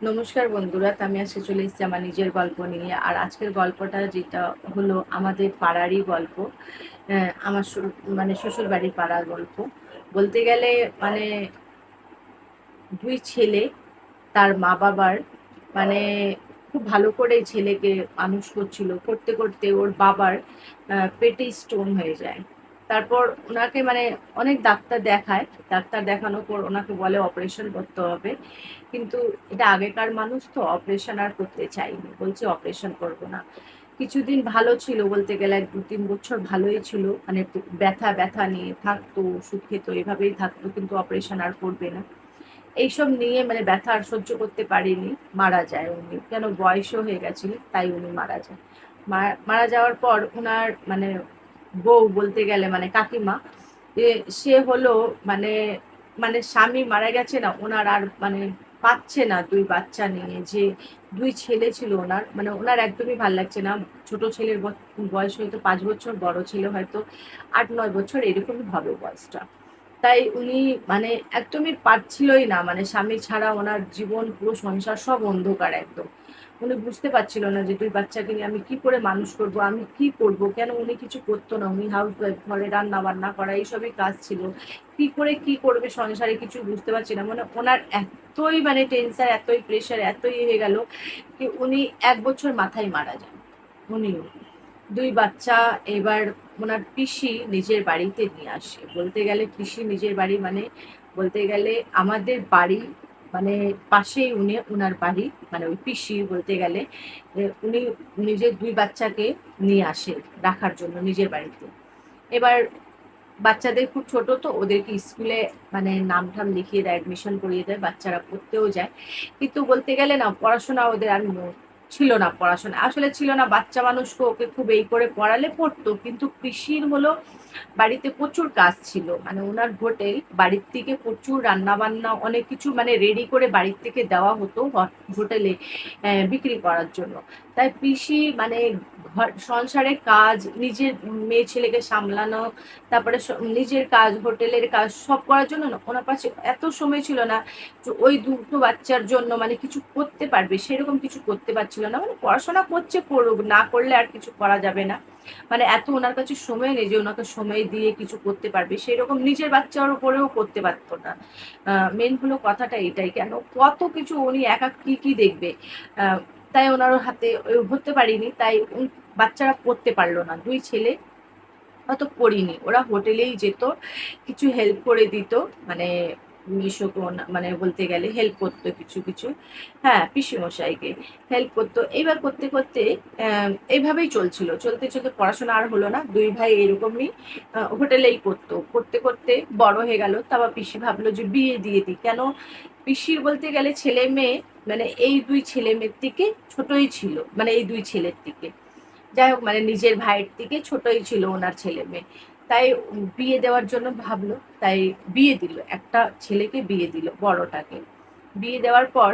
নমস্কার বন্ধুরা আমি আজকে চলে এসেছি আমার নিজের গল্প নিয়ে। আর আজকের গল্পটা যেটা হলো আমাদের পাড়ারই গল্প আহ, আমার মানে শ্বশুর বাড়ির পাড়ার গল্প। বলতে গেলে মানে দুই ছেলে তার মা বাবার মানে খুব ভালো করে ছেলেকে মানুষ করছিল। করতে করতে ওর বাবার পেটে স্টোন হয়ে যায়। তারপর ওনাকে মানে অনেক ডাক্তার দেখায়, ডাক্তার দেখানোর পর ওনাকে বলে অপারেশন করতে হবে। কিন্তু এটা আগেকার মানুষ তো অপারেশন আর করতে চাইনি বলছে অপারেশন করব না। কিছুদিন ভালো ছিল বলতে গেলে দু তিন বছর ভালোই ছিল। মানে ব্যথা ব্যথা নিয়ে থাকতো, ওষুধ খেত, এভাবেই থাকতো, কিন্তু অপারেশন আর করবে না। এইসব নিয়ে মানে ব্যথা আর সহ্য করতে পারিনি, মারা যায় উনি। কেন বয়সও হয়ে গেছিল তাই উনি মারা যায়। মারা যাওয়ার পর ওনার মানে বউ বলতে গেলে মানে কাকিমা সে হলো মানে মানে স্বামী মারা গেছে না, ওনার আর মানে পাচ্ছে না দুই বাচ্চা নিয়ে। যে দুই ছেলে ছিল ওনার মানে ওনার একদমই ভালো লাগছে না। ছোট ছেলের বয়স হয়তো পাঁচ বছর, বড় ছেলে হয়তো আট, নয় বছর, এরকমই হবে বয়সটা। তাই উনি মানে একদমই পারছিলই না মানে স্বামী ছাড়া ওনার জীবন, পুরো সংসার সব অন্ধকার একদম। উনি বুঝতে পারছিল না যে দুই বাচ্চাকে নিয়ে আমি কি করে মানুষ করব, আমি কি করব, কেন উনি কিছু করতো না, উনি হাউস ওয়াইফ ঘরে রান্না বান্না করা, এইসবই কাজ ছিল। কি করে কি করবে সংসারে কিছু বুঝতে পারছি না। মানে ওনার এতই মানে টেনশন এতই প্রেশার এতই হয়ে গেল কি উনি এক বছর মাথায় মারা যান। উনিও। দুই বাচ্চা এবার ওনার পিসি নিজের বাড়িতে নিয়ে আসে। বলতে গেলে পিসি নিজের বাড়ি মানে বলতে গেলে আমাদের বাড়ি মানে পাশেই উনি ওনার বাড়ি মানে ওই পিসি বলতে গেলে উনি নিজের দুই বাচ্চাকে নিয়ে আসে রাখার জন্য নিজের বাড়িতে। এবার বাচ্চাদের খুব ছোট তো, ওদেরকে স্কুলে মানে নাম ঠাম লিখিয়ে দেয় অ্যাডমিশন করিয়ে দেয়, বাচ্চারা পড়তেও যায়। কিন্তু বলতে গেলে না, পড়াশোনা ওদের আর ছিল না পড়াশোনা। আসলে ছিল না, বাচ্চা মানুষকে ওকে খুব এই করে পড়ালে পড়তো, কিন্তু কৃষির হলো বাড়িতে প্রচুর কাজ ছিল। মানে ওনার হোটেল, বাড়ির থেকে প্রচুর রান্না বান্না অনেক কিছু মানে রেডি করে বাড়ির থেকে দেওয়া হতো হোটেলে বিক্রি করার জন্য। তাই কৃষি মানে ঘর, সংসারের কাজ, নিজের মেয়ে ছেলেকে সামলানো, তারপরে নিজের কাজ, হোটেলের কাজ সব করার জন্য না, ওনার পাশে এত সময় ছিল না ওই দুটো বাচ্চার জন্য মানে কিছু করতে পারবে, সেরকম কিছু করতে পারছিল না। মানে পড়াশোনা করছে করুক, না করলে আর কিছু করা যাবে না। মানে এত ওনার কাছে সময় নেই যে ওনাকে সময় দিয়ে কিছু করতে পারবে। সেরকম নিজের বাচ্চার উপরেও করতে পারতো না। মেন হলো কথাটা এটাই। কেন? কত কিছু উনি একা কি কি দেখবে? তাই ওনার হাতে হতে পারিনি। তাই বাচ্চারা পড়তে পারল না। দুই ছেলে অত পড়িনি। ওরা হোটেলেই যেত, কিছু হেল্প করে দিত। মানে ওনা- মানে বলতে গেলে হেল্প করতো কিছু কিছু। হ্যাঁ পিসিমশাইকে হেল্প করতো। এইবার করতে করতে এইভাবেই চলছিল। চলতে চলতে পড়াশোনা আর হলো না। দুই ভাই এরকমই হোটেলেই করতো। করতে করতে বড় হয়ে গেল। তারপর পিসি ভাবলো যে বিয়ে দিয়ে দিই। কেন? পিসির বলতে গেলে ছেলে মেয়ে মানে এই দুই ছেলে মেয়ের থেকে ছোটই ছিল। মানে এই দুই ছেলের থেকে। যাই হোক মানে নিজের ভাইয়ের থেকে ছোটই ছিল ওনার ছেলে মেয়ে। তাই বিয়ে দেওয়ার জন্য ভাবলো, তাই বিয়ে দিল। একটা ছেলেকে বিয়ে দিল, বড়টাকে। বিয়ে দেওয়ার পর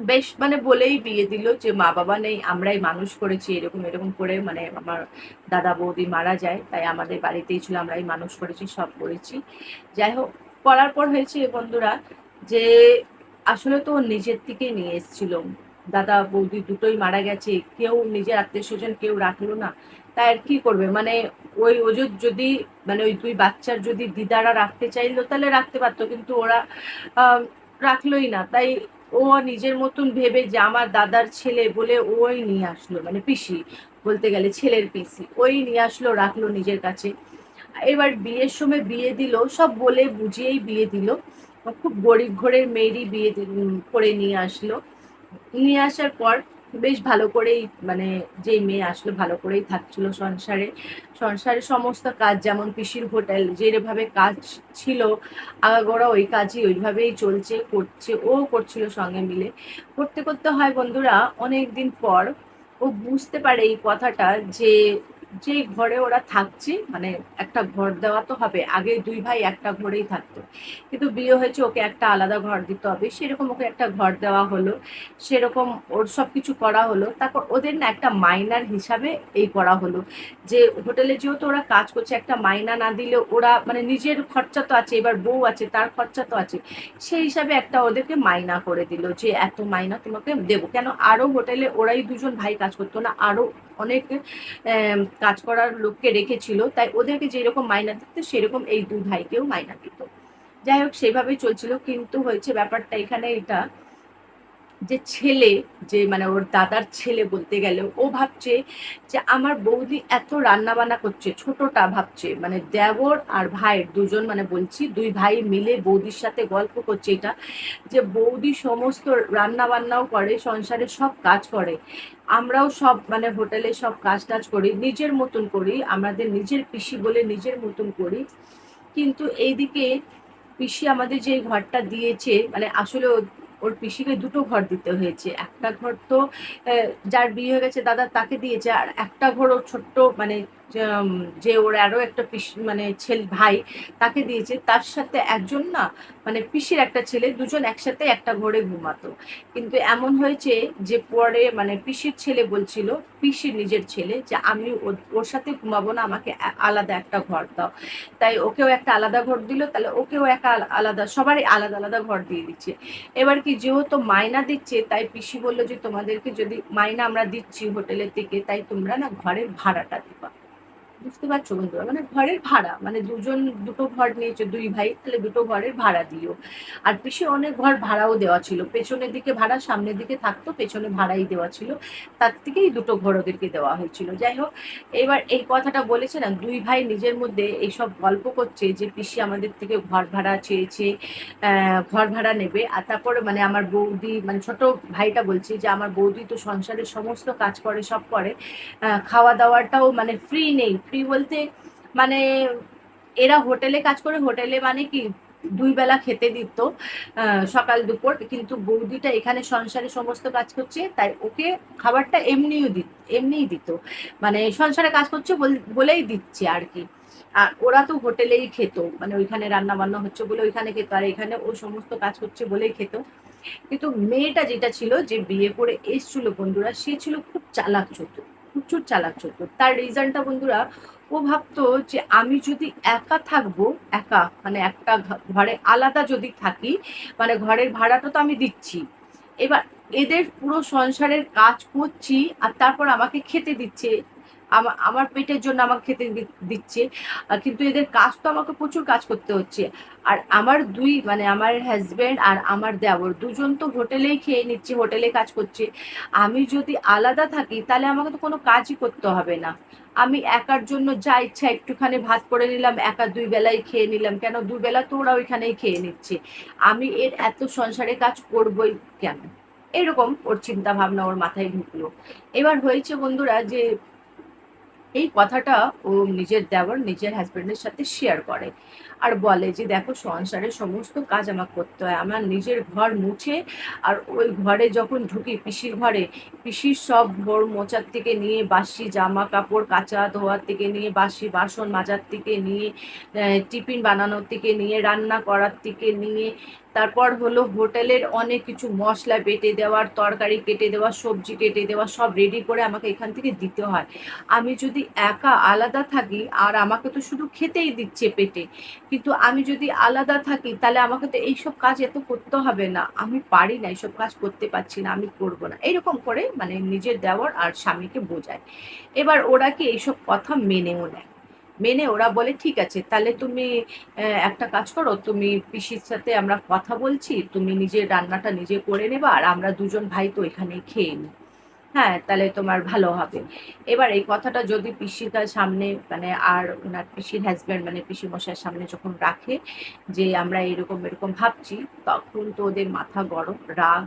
বেশ মানে বলেই বিয়ে দিল যে, মা বাবা নেই, আমরাই মানুষ করেছি, এরকম এরকম করে মানে আমার দাদা বৌদি মারা যায়, তাই আমাদের বাড়িতেই ছিল, আমরাই মানুষ করেছি, সব করেছি। যাই হোক, করার পর হয়েছে বন্ধুরা যে, আসলে তো নিজের থেকেই নিয়ে এসেছিল। দাদা বৌদি দুটোই মারা গেছে, কেউ নিজের আত্মীয় স্বজন, কেউ রাখল না। তাই আর কি করবে? মানে ওই ওজন যদি মানে ওই দুই বাচ্চার যদি দিদারা রাখতে চাইলো, তাহলে রাখতে পারতো, কিন্তু ওরা রাখলোই না। তাই ও নিজের মতন ভেবে যে আমার দাদার ছেলে বলে ওই নিয়ে আসলো মানে পিসি বলতে গেলে ছেলের পিসি, ওই নিয়ে আসলো, রাখল নিজের কাছে। এবার বিয়ের সময় বিয়ে দিল, সব বলে বুঝিয়েই বিয়ে দিল। খুব গরিব ঘরের মেয়েরই বিয়ে করে নিয়ে আসলো। নিয়ে আসার পর বেশ ভালো করেই মানে যে মেয়ে আসলো ভালো করেই থাকছিল সংসারে। সংসারের সমস্ত কাজ, যেমন পিসির হোটেল, যেভাবে কাজ ছিল, আগাগোড়া ওই কাজই ওইভাবেই চলছে, করছে, ও করছিল সঙ্গে মিলে। করতে করতে হয় বন্ধুরা অনেক দিন পর ও বুঝতে পারে এই কথাটা যে যে ঘরে ওরা থাকছে মানে একটা ঘর দেওয়া তো হবে, আগে দুই ভাই একটা ঘরেই থাকতো। কিন্তু বিয়ে হয়েছে, ওকে একটা আলাদা ঘর দিতে হবে, সেরকম ওকে একটা ঘর দেওয়া হলো, সেরকম ওর সব কিছু করা হলো, তারপর ওদের না একটা মাইনার হিসাবে এই করা হলো, যে হোটেলে যেহেতু ওরা কাজ করছে, একটা মাইনা না দিলে ওরা মানে নিজের খরচা তো আছে, এবার বউ আছে, তার খরচা তো আছে, সেই হিসাবে একটা ওদেরকে মাইনা করে দিল, যে এত মাইনা তোমাকে দেবো, কেন আরও হোটেলে ওরাই দুজন ভাই কাজ করতো না আরও অনেক কাজ করার লোককে রেখেছিল। তাই ওদেরকে যেরকম মাইনা দিত, সেরকম এই দু ভাইকেও মাইনা দিত। যাই হোক সেভাবে চলছিল। কিন্তু হয়েছে ব্যাপারটা এখানে এটা যে ছেলে, যে মানে ওর দাদার ছেলে বলতে গেলে ও ভাবছে যে আমার বৌদি এত রান্না বান্না করছে, ছোটটা ভাবছে। মানে দেবর আর ভাইয়ের দুজন মানে বলছি, দুই ভাই মিলে বৌদির সাথে গল্প করছে এটা, যে বৌদি সমস্ত রান্না বান্নাও করে, সংসারে সব কাজ করে। আমরাও সব মানে হোটেলে সব কাজ টাজ করি, নিজের মতন করি, আমাদের নিজের পিসি বলে নিজের মতন করি। কিন্তু এইদিকে পিসি আমাদের যে ঘরটা দিয়েছে মানে আসলে ওর পিসিকে দুটো ঘর দিতে হয়েছে। একটা ঘর তো যার বিয়ে হয়ে গেছে, দাদা তাকে দিয়েছে। আর একটা ঘর ও ছোট্ট মানে যে ওর আরও একটা পিসি মানে ছেলে, ভাই তাকে দিয়েছে। তার সাথে একজন না মানে পিসির একটা ছেলে, দুজন একসাথে একটা ঘরে ঘুমাতো। কিন্তু এমন হয়েছে যে পরে মানে পিসির ছেলে বলছিল, পিসির নিজের ছেলে, যে আমি ওর সাথে ঘুমাবো না, আমাকে আলাদা একটা ঘর দাও। তাই ওকেও একটা আলাদা ঘর দিল, তাহলে ওকেও একটা আলাদা, সবারই আলাদা আলাদা ঘর দিয়ে দিচ্ছে। এবার কি যেহেতু মাইনা দিচ্ছে, তাই পিসি বলল যে তোমাদেরকে যদি মাইনা আমরা দিচ্ছি হোটেলের থেকে, তাই তোমরা না ঘরের ভাড়াটা দিবা। বুঝতে পারছ বন্ধুরা? মানে ঘরের ভাড়া মানে দুজন, দুটো ঘর নিয়েছে, দুই ভাই, তাহলে দুটো ঘরের ভাড়া দিও। আর পিছিয়ে অনেক ঘর ভাড়াও দেওয়া ছিল। পেছনের দিকে ভাড়া, সামনের দিকে থাকতো, পেছনে ভাড়াই দেওয়া ছিল। তার থেকেই দুটো ঘর ওদেরকে দেওয়া হয়েছিল। যাই হোক, এবার এই কথাটা বলেছে না, দুই ভাই নিজের মধ্যে এইসব গল্প করছে যে পিসি আমাদের থেকে ঘর ভাড়া চেয়েছে ঘর ভাড়া নেবে। আর তারপরে মানে আমার বৌদি মানে ছোট ভাইটা বলছে যে, আমার বৌদি তো সংসারের সমস্ত কাজ করে, সব করে। খাওয়া দাওয়াটাও মানে ফ্রি নেই। ফ্রি বলতে মানে এরা হোটেলে কাজ করে, হোটেলে মানে কি দুই বেলা খেতে দিত সকাল দুপুর, কিন্তু বৌদিটা এখানে সংসারে সমস্ত কাজ করছে, তাই ওকে খাবারটা এমনিও দিত এমনিই দিত। মানে সংসারে কাজ করছে বলেই দিচ্ছে আর কি। আর ওরা তো হোটেলেই খেত মানে ওইখানে রান্না বান্না হচ্ছে বলে ওইখানে খেত, আর এখানে ও সমস্ত কাজ করছে বলেই খেত। কিন্তু মেয়েটা যেটা ছিল, যে বিয়ে করে এসছিল বন্ধুরা, সে ছিল খুব চালাক চতুর। প্রচুর চালাক চলতো তার রিজনটা বন্ধুরা, ও ভাবতো যে আমি যদি একা থাকব, একা মানে একটা ঘরে আলাদা যদি থাকি মানে ঘরের ভাড়াটা তো আমি দিচ্ছি। এবার এদের পুরো সংসারের কাজ করছি আর তারপর আমাকে খেতে দিচ্ছে। আমার পেটের জন্য আমাকে খেতে দিচ্ছে। কিন্তু এদের কাজ তো আমাকে প্রচুর কাজ করতে হচ্ছে। আর আমার দুই মানে আমার হাজব্যান্ড আর আমার দেওর দুজন তো হোটেলেই খেয়ে নিচ্ছে, হোটেলে কাজ করছে। আমি যদি আলাদা থাকি, তাহলে আমাকে তো কোনো কাজই করতে হবে না। আমি একার জন্য যা ইচ্ছা একটুখানি ভাত করে নিলাম, একা দুই বেলায় খেয়ে নিলাম। কেন? দুই বেলা তো ওরা ওইখানেই খেয়ে নিচ্ছে। আমি এর এত সংসারে কাজ করবই কেন? এরকম ওর চিন্তা ভাবনা ওর মাথায় ঢুকলো। এবার হয়েছে বন্ধুরা যে এই কথাটা ও নিজের দেওয়ার, নিজের হাজব্যান্ডের সাথে শেয়ার করে। আর বলে যে, দেখো সংসারের সমস্ত কাজ আমাকে করতে হয়। আমার নিজের ঘর মুছে আর ওই ঘরে যখন ঢুকি, পিসির ঘরে, পিসির সব ভোর মোচার থেকে নিয়ে বাসি, জামা কাপড়, কাচা ধোয়ার থেকে নিয়ে বাসি, বাসন মাজার থেকে নিয়ে টিফিন বানানোর থেকে নিয়ে, রান্না করার থেকে নিয়ে তারপর হলো হোটেলের অনেক কিছু মশলা বেটে দেওয়ার, তরকারি কেটে দেওয়া, সবজি কেটে দেওয়া, সব রেডি করে আমাকে এখান থেকে দিতে হয়। আমি যদি একা আলাদা থাকি, আর আমাকে তো শুধু খেতেই দিচ্ছে পেটে, কিন্তু আমি যদি আলাদা থাকি, তাহলে আমাকে তো এইসব কাজ এত করতে হবে না। আমি পারি না এইসব কাজ করতে পারছি না, আমি করব না। এরকম করে মানে নিজের দেওয়ার আর স্বামীকে বোঝায়। এবার ওরা কি এইসব কথা মেনেও নেয়? মেনে ওরা বলে, ঠিক আছে, তাহলে তুমি একটা কাজ করো, তুমি পিসির সাথে আমরা কথা বলছি, তুমি নিজের রান্নাটা নিজে করে নেবা, আর আমরা দুজন ভাই তো এখানেই খেয়ে নিই। হ্যাঁ তাহলে তোমার ভালো হবে। এবার এই কথাটা যদি পিসিটার সামনে মানে আর ওনার পিসির হাজব্যান্ড মানে পিসি মশাইয়ের সামনে যখন রাখে, যে আমরা এরকম এরকম ভাবছি, তখন তো ওদের মাথা গরম, রাগ।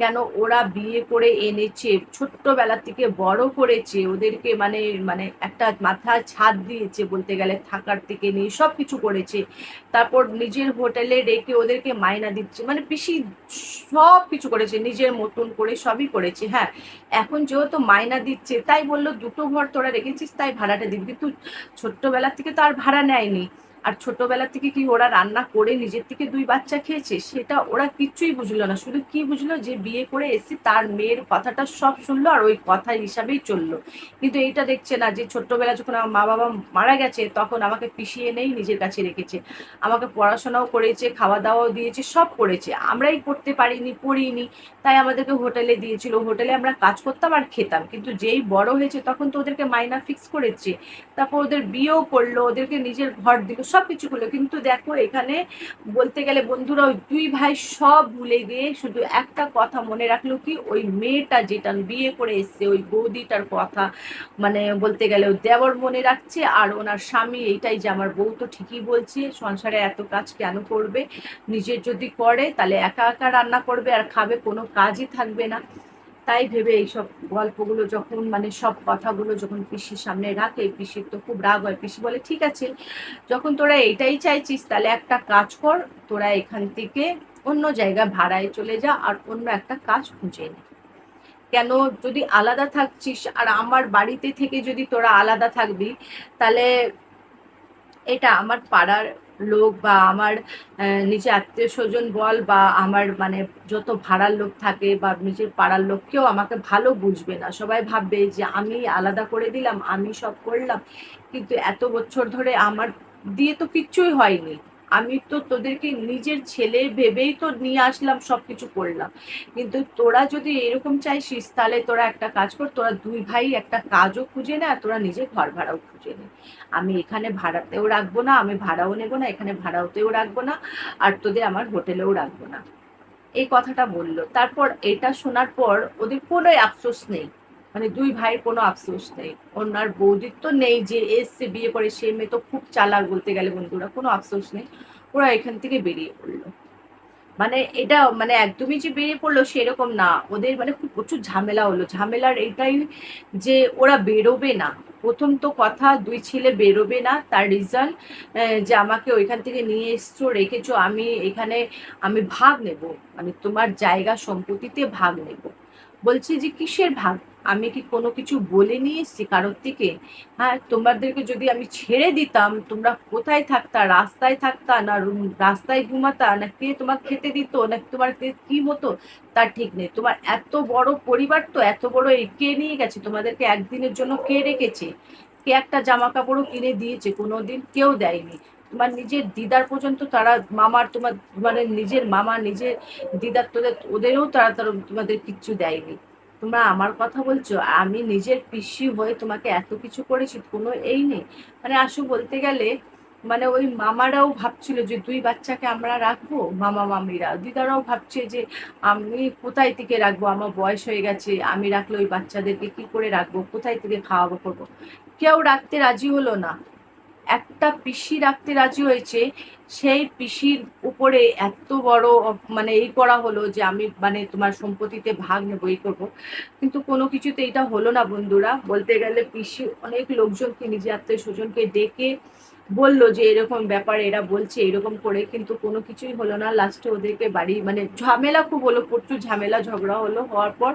কেন ওরা বিয়ে করে এনেছে, ছোট্টবেলা থেকে বড় করেছে, ওদেরকে মানে মানে একটা মাথা ছাদ দিয়েছে বলতে গেলে, থাকার থেকে নিয়ে সব কিছু করেছে। তারপর নিজের হোটেলে রেখে ওদেরকে মাইনা দিচ্ছে মানে পিসি সব কিছু করেছে, নিজের মতন করে সবই করেছে হ্যাঁ। এখন যেহেতু মাইনা দিচ্ছে, তাই বলল দুটো ঘর তোরা রেখেছিস, তাই ভাড়াটা দিবি। কিন্তু ছোট্টবেলার থেকে তো আর ভাড়া নেয়নি। আর ছোটবেলা থেকে কি ওরা রান্না করে নিজের থেকে দুই বাচ্চা খেয়েছে? সেটা ওরা কিচ্ছুই বুঝলো না। শুধু কি বুঝলো যে বিয়ে করে এসে তার মেয়ের কথাটা সব শুনলো আর ওই কথা হিসাবেই চলল। কিন্তু এইটা দেখছে না যে ছোট্টবেলা যখন আমার মা বাবা মারা গেছে তখন আমাকে পিষিয়ে নেই, নিজের কাছে রেখেছে। আমাকে পড়াশোনাও করেছে খাওয়া দাওয়াও দিয়েছে, সব করেছে। আমরাই করতে পারিনি, পড়িনি। তাই আমাদেরকে হোটেলে দিয়েছিল। হোটেলে আমরা কাজ করতাম আর খেতাম। কিন্তু যেই বড় হয়েছে তখন তো ওদেরকে মাইনা ফিক্স করেছে। তারপর ওদের বিয়েও করল, ওদেরকে নিজের ঘর দিল সব কিছু করল কিন্তু দেখো, এখানে বলতে গেলে বন্ধুরা, ওই দুই ভাই সব ভুলে গিয়ে শুধু একটা কথা মনে রাখল কি, ওই মেয়েটা যেটা বিয়ে করে এসছে, ওই বৌদিটার কথা। মানে বলতে গেলে ও দেবর মনে রাখছে, আর ওনার স্বামী এইটাই যে আমার বউ তো ঠিকই বলছে, সংসারে এত কাজ কেন করবে? নিজের যদি করে, তাহলে একা একা রান্না করবে, আর খাবে, কোনো কাজই থাকবে না। তাই ভেবে এইসব গল্পগুলো যখন মানে সব কথাগুলো যখন পিসির সামনে রাখে পিসির তো খুব রাগ হয়, পিসি বলে, ঠিক আছে, যখন তোরা এইটাই চাইছিস, তাহলে একটা কাজ কর, তোরা এখান থেকে অন্য জায়গা ভাড়ায় চলে যা আর অন্য একটা কাজ খুঁজে নে। কেন যদি আলাদা থাকছিস আর আমার বাড়িতে থেকে যদি তোরা আলাদা থাকবি, তাহলে এটা আমার পাড়ার লোক বা আমার নিজে আত্মীয় স্বজন বল বা আমার মানে যত ভাড়ার লোক থাকে বা নিজের পাড়ার লোক, কেউ আমাকে ভালো বুঝবে না। সবাই ভাববে যে আমি আলাদা করে দিলাম, আমি সব করলাম। কিন্তু এত বছর ধরে আমার, দিয়ে তো কিচ্ছুই হয়নি। আমি তো তোদেরকে নিজের ছেলে ভেবেই তো নিয়ে আসলাম সব কিছু করলাম। কিন্তু তোরা যদি এরকম চাইছিস, তাহলে তোরা একটা কাজ কর, তোরা দুই ভাই একটা কাজও খুঁজে নে আর তোরা নিজের ঘর ভাড়াও খুঁজে নে। আমি এখানে ভাড়াতেও রাখব না, আমি ভাড়াও নেব না, এখানে ভাড়াওতেও রাখব না, আর তোদের আমার হোটেলেও রাখব না। এই কথাটা বলল। তারপর এটা শোনার পর ওদের কোনো আফসোস নেই। মানে দুই ভাইয়ের কোনো আফসোস নেই। ওনার বৌদির তো নেই যে এসছে, বিয়ে করে, সে মেয়ে তো খুব চালাক বলতে গেলে বন্ধুরা, কোনো আফসোস নেই। ওরা এখান থেকে বেরিয়ে পড়ল। মানে এটা মানে একদমই যে বেরিয়ে পড়ল সেরকম না। ওদের মানে খুব প্রচুর ঝামেলা হলো। ঝামেলার এটাই যে ওরা বেরোবে না। প্রথম তো কথা, দুই ছেলে বেরোবে না। তার রিজাল্ট যে আমাকে ওইখান থেকে নিয়ে এসছো, রেখেছো, আমি এখানে, আমি ভাগ নেব। মানে তোমার জায়গা সম্পত্তিতে ভাগ নেব। বলছে যে কিসের ভাগ? আমি কি কোনো কিছু বলে নিয়ে এসছি কারোর থেকে? হ্যাঁ তোমাদেরকে যদি আমি ছেড়ে দিতাম, তোমরা কোথায় থাকতা? রাস্তায় থাকতা না রাস্তায় ঘুমাতা? না কে তোমার খেতে দিত? না তোমার কি হতো? তার ঠিক নেই। তোমার এত বড় পরিবার তো, এত বড় কে নিয়ে গেছে? তোমাদেরকে একদিনের জন্য কে রেখেছে? কে একটা জামা কাপড়ও কিনে দিয়েছে? কোনোদিন কেউ দেয়নি। তোমার নিজের দিদার পর্যন্ত তারা, মামার তোমার মানে নিজের মামা, নিজের দিদার তোদের, ওদেরও তারা তারা তোমাদের কিচ্ছু দেয়নি। তোমরা আমার কথা বলছো, আমি নিজের পিসি হয়ে তোমাকে এত কিছু করেছি, কোনো এই নেই। মানে আসু বলতে গেলে মানে ওই মামারাও ভাবছিল যে দুই বাচ্চাকে আমরা রাখব, মামা মামিরা। দিদারাও ভাবছে যে আমি কোথায় থেকে রাখব, আমার বয়স হয়ে গেছে, আমি রাখলে ওই বাচ্চাদেরকে কি করে রাখব, কোথায় থেকে খাওয়াবো, করব? কেউ রাখতে রাজি হলো না। একটা পিসি রাখতে রাজি হয়েছে, সেই পিসির উপরে এত বড় মানে এই করা হলো যে আমি মানে তোমার সম্পত্তিতে ভাগ নেব, এই করব। কিন্তু কোনো কিছুতে এটা হলো না বন্ধুরা। বলতে গেলে পিসি অনেক লোকজনকে, নিজে আত্মীয় স্বজনকে ডেকে বলল যে এরকম ব্যাপার, এরা বলছে এরকম করে, কিন্তু কোনো কিছুই হলো না। লাস্টে ওদেরকে বাড়ি মানে ঝামেলা খুব হলো, প্রচুর ঝামেলা, ঝগড়া হলো। হওয়ার পর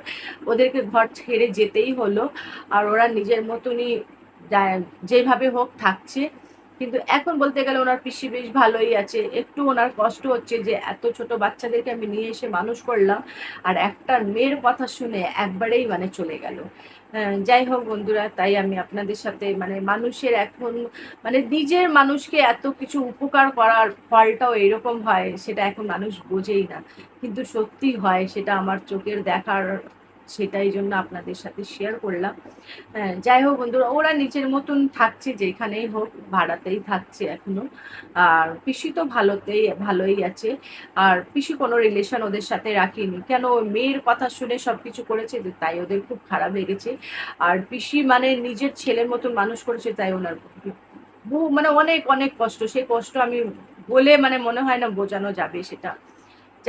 ওদেরকে ঘর ছেড়ে যেতেই হলো। আর ওরা নিজের মতনই যেভাবে হোক থাকছে। কিন্তু এখন বলতে গেলে ওনার পিসি বেশ ভালোই আছে। একটু ওনার কষ্ট হচ্ছে যে এত ছোট বাচ্চাদেরকে আমি নিয়ে এসে মানুষ করলাম আর একটা মেয়ের কথা শুনে একবারেই মানে চলে গেল। হ্যাঁ, যাই হোক বন্ধুরা তাই আমি আপনাদের সাথে মানে মানুষের এখন মানে নিজের মানুষকে এত কিছু উপকার করার ফলটাও এরকম হয় সেটা এখন মানুষ বোঝেই না। কিন্তু সত্যি হয় সেটা আমার চোখের দেখার সেটাই জন্য আপনাদের সাথে শেয়ার করলাম। হ্যাঁ, যাই হোক বন্ধুরা ওরা নিজের মতন থাকছে যেখানেই হোক ভাড়াতেই থাকছে এখনও। আর পিসি তো ভালোতেই ভালোই আছে। আর পিসি কোনো রিলেশন ওদের সাথে রাখিনি। কেন? মেয়ের কথা শুনে সব কিছু করেছে তাই ওদের খুব খারাপ লেগেছে। আর পিসি মানে নিজের ছেলের মতন মানুষ করেছে তাই ওনার বহু মানে অনেক অনেক কষ্ট। সেই কষ্ট আমি বলে মানে মনে হয় না বোঝানো যাবে সেটা।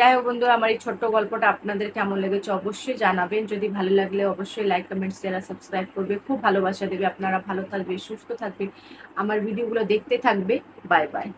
যাই হোক বন্ধুরা, আমার এই ছোট্ট গল্পটা আপনাদের কেমন লেগেছে অবশ্যই জানাবেন। যদি ভালো লাগলে অবশ্যই লাইক কমেন্টস যারা সাবস্ক্রাইব করবে। খুব ভালোবাসা দেবে। আপনারা ভালো থাকবে সুস্থ থাকবে আমার ভিডিওগুলো দেখতে থাকবে। Bye bye